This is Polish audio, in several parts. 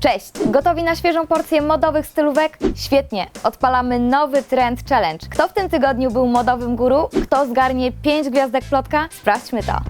Cześć! Gotowi na świeżą porcję modowych stylówek? Świetnie! Odpalamy nowy trend challenge. Kto w tym tygodniu był modowym guru? Kto zgarnie 5 gwiazdek plotka? Sprawdźmy to!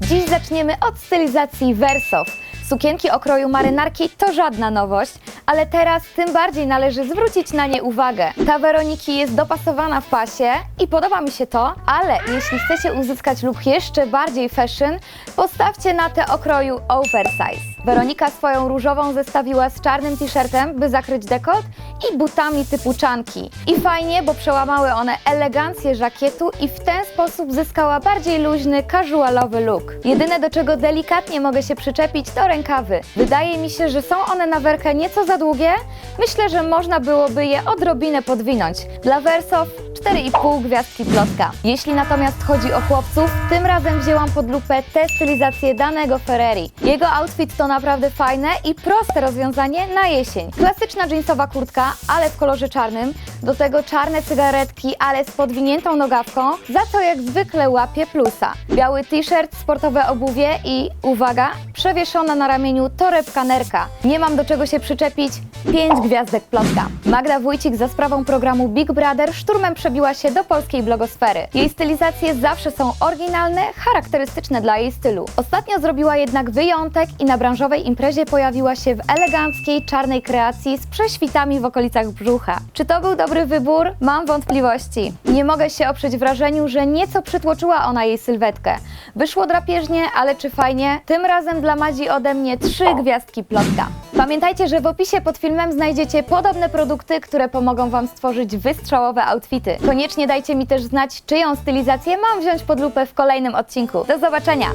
Dziś zaczniemy od stylizacji wersow. Sukienki o kroju marynarki to żadna nowość, ale teraz tym bardziej należy zwrócić na nie uwagę. Ta Weroniki jest dopasowana w pasie i podoba mi się to, ale jeśli chcecie uzyskać look jeszcze bardziej fashion, postawcie na te o kroju oversize. Weronika swoją różową zestawiła z czarnym t-shirtem, by zakryć dekolt i butami typu czanki. I fajnie, bo przełamały one elegancję żakietu i w ten sposób zyskała bardziej luźny, casualowy look. Jedyne do czego delikatnie mogę się przyczepić to rękawy. Wydaje mi się, że są one na werkę nieco za długie. Myślę, że można byłoby je odrobinę podwinąć. Dla wersow 4,5 gwiazdki plotka. Jeśli natomiast chodzi o chłopców, tym razem wzięłam pod lupę tę stylizację danego Ferrari. Jego outfit to naprawdę fajne i proste rozwiązanie na jesień. Klasyczna jeansowa kurtka, ale w kolorze czarnym, do tego czarne cygaretki, ale z podwiniętą nogawką, za co jak zwykle łapie plusa. Biały t-shirt, sportowe obuwie i, uwaga, przewieszona na ramieniu torebka nerka. Nie mam do czego się przyczepić, 5 gwiazdek plotka. Magda Wójcik za sprawą programu Big Brother szturmem przebiła się do polskiej blogosfery. Jej stylizacje zawsze są oryginalne, charakterystyczne dla jej stylu. Ostatnio zrobiła jednak wyjątek i na branżowej imprezie pojawiła się w eleganckiej, czarnej kreacji z prześwitami w okolicach brzucha. Czy to był dobry wybór? Mam wątpliwości. Nie mogę się oprzeć wrażeniu, że nieco przytłoczyła ona jej sylwetkę. Wyszło drapieżnie, ale czy fajnie? Tym razem dla Madzi ode mnie trzy gwiazdki plotka. Pamiętajcie, że w opisie pod filmem znajdziecie podobne produkty, które pomogą Wam stworzyć wystrzałowe outfity. Koniecznie dajcie mi też znać, czyją stylizację mam wziąć pod lupę w kolejnym odcinku. Do zobaczenia!